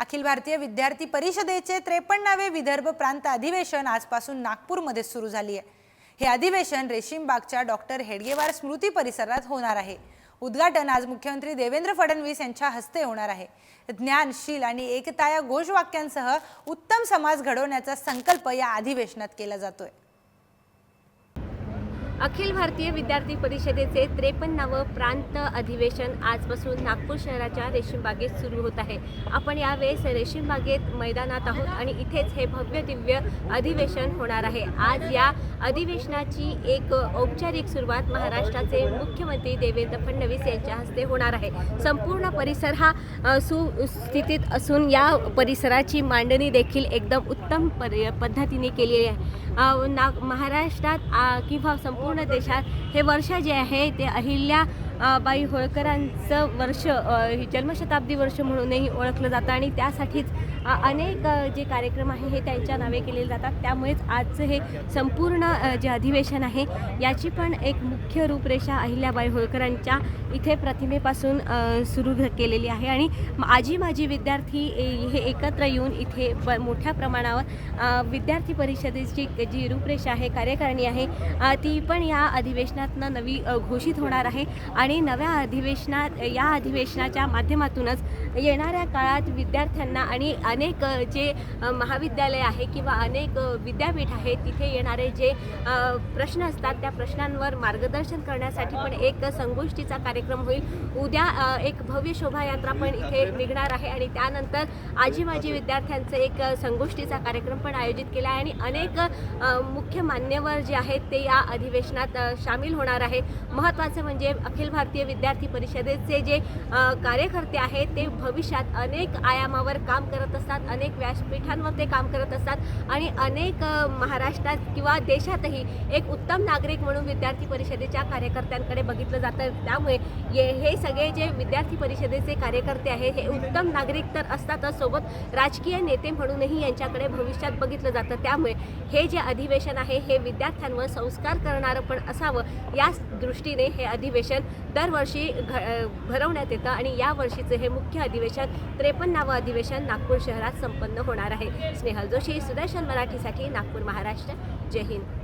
अखिल भारतीय विद्यार्थी परिषदेचे त्रेपन्नावे विदर्भ प्रांत अधिवेशन आजपासून नागपूरमध्ये सुरू झाली आहे. हे अधिवेशन रेशीमबागच्या डॉक्टर हेडगेवार स्मृती परिसरात होणार आहे. उद्घाटन आज मुख्यमंत्री देवेंद्र फडणवीस यांच्या हस्ते होणार आहे. ज्ञानशील आणि एकता या घोषवाक्यांसह उत्तम समाज घडवण्याचा संकल्प या अधिवेशनात केला जातोय. अखिल भारतीय विद्यार्थी परिषदेचे त्रेपन्नावं प्रांत अधिवेशन आजपासून नागपूर शहराच्या रेशीमबागेत सुरू होत आहे. आपण यावेळेस रेशीमबागेत मैदानात आहोत आणि इथेच हे भव्य दिव्य अधिवेशन होणार आहे. आज या अधिवेशनाची एक औपचारिक सुरुवात महाराष्ट्राचे मुख्यमंत्री देवेंद्र फडणवीस यांच्या हस्ते होणार आहे. संपूर्ण परिसर हा सुस्थितीत असून या परिसराची मांडणी देखील एकदम उत्तम पद्धतीने केलेली आहे. ना महाराष्ट्रात किंवा संपूर्ण देशात. हे वर्ष जे आहे ते अहिल्या बाई होळकरांचं वर्ष हे जन्मशताब्दी वर्ष म्हणूनही ओळखलं जातं आणि त्यासाठीच अनेक जे कार्यक्रम आहे हे त्यांच्या नावे केले जातात. त्यामुळेच आजचं हे संपूर्ण जे अधिवेशन आहे याची पण एक मुख्य रूपरेषा अहिल्याबाई होळकरांच्या इथे प्रतिमेपासून सुरू केलेली आहे. आणि आजी माजी विद्यार्थी हे एकत्र येऊन इथे ब मोठ्या प्रमाणावर विद्यार्थी परिषदेची जी रूपरेषा आहे कार्यकारिणी आहे ती पण या अधिवेशनातनं नवी घोषित होणार आहे. आणि आणि नव्या अधिवेशनात या अधिवेशनाच्या माध्यमातूनच येणाऱ्या काळात विद्यार्थ्यांना आणि अनेक जे महाविद्यालय आहे किंवा अनेक विद्यापीठ आहे तिथे येणारे जे प्रश्न असतात त्या प्रश्नांवर मार्गदर्शन करण्यासाठी पण एक संगोष्ठीचा कार्यक्रम होईल. उद्या एक भव्य शोभायात्रा पण इथे निघणार आहे आणि त्यानंतर आजी माजी विद्यार्थ्यांचं एक संगोष्ठीचा कार्यक्रम पण आयोजित केला आहे आणि अनेक मुख्य मान्यवर जे आहेत ते या अधिवेशनात सामील होणार आहे. महत्त्वाचं म्हणजे अखिल भारतीय विद्यार्थी परिषदेचे जे कार्यकर्ते आहेत ते भविष्यात अनेक आयामावर काम करत असतात अनेक व्यासपीठांवर ते काम करत असतात आणि अनेक महाराष्ट्रात किंवा देशातही एक उत्तम नागरिक म्हणून विद्यार्थी परिषदेच्या कार्यकर्त्यांकडे बघितलं जातं. त्यामुळे ये हे सगळे जे विद्यार्थी परिषदेचे कार्यकर्ते आहेत हे उत्तम नागरिक तर असतातच सोबत राजकीय नेते म्हणूनही यांच्याकडे भविष्यात बघितलं जातं. त्यामुळे हे जे अधिवेशन आहे हे विद्यार्थ्यांवर संस्कार करणारं पण असावं याच दृष्टीने हे अधिवेशन दरवर्षी घ भरवण्यात येतं आणि या वर्षीचं हे मुख्य अधिवेशन त्रेपन्नावं अधिवेशन नागपूर शहरात संपन्न होणार आहे. स्नेहल जोशी सुदर्शन मराठीसाठी नागपूर महाराष्ट्र. जय हिंद.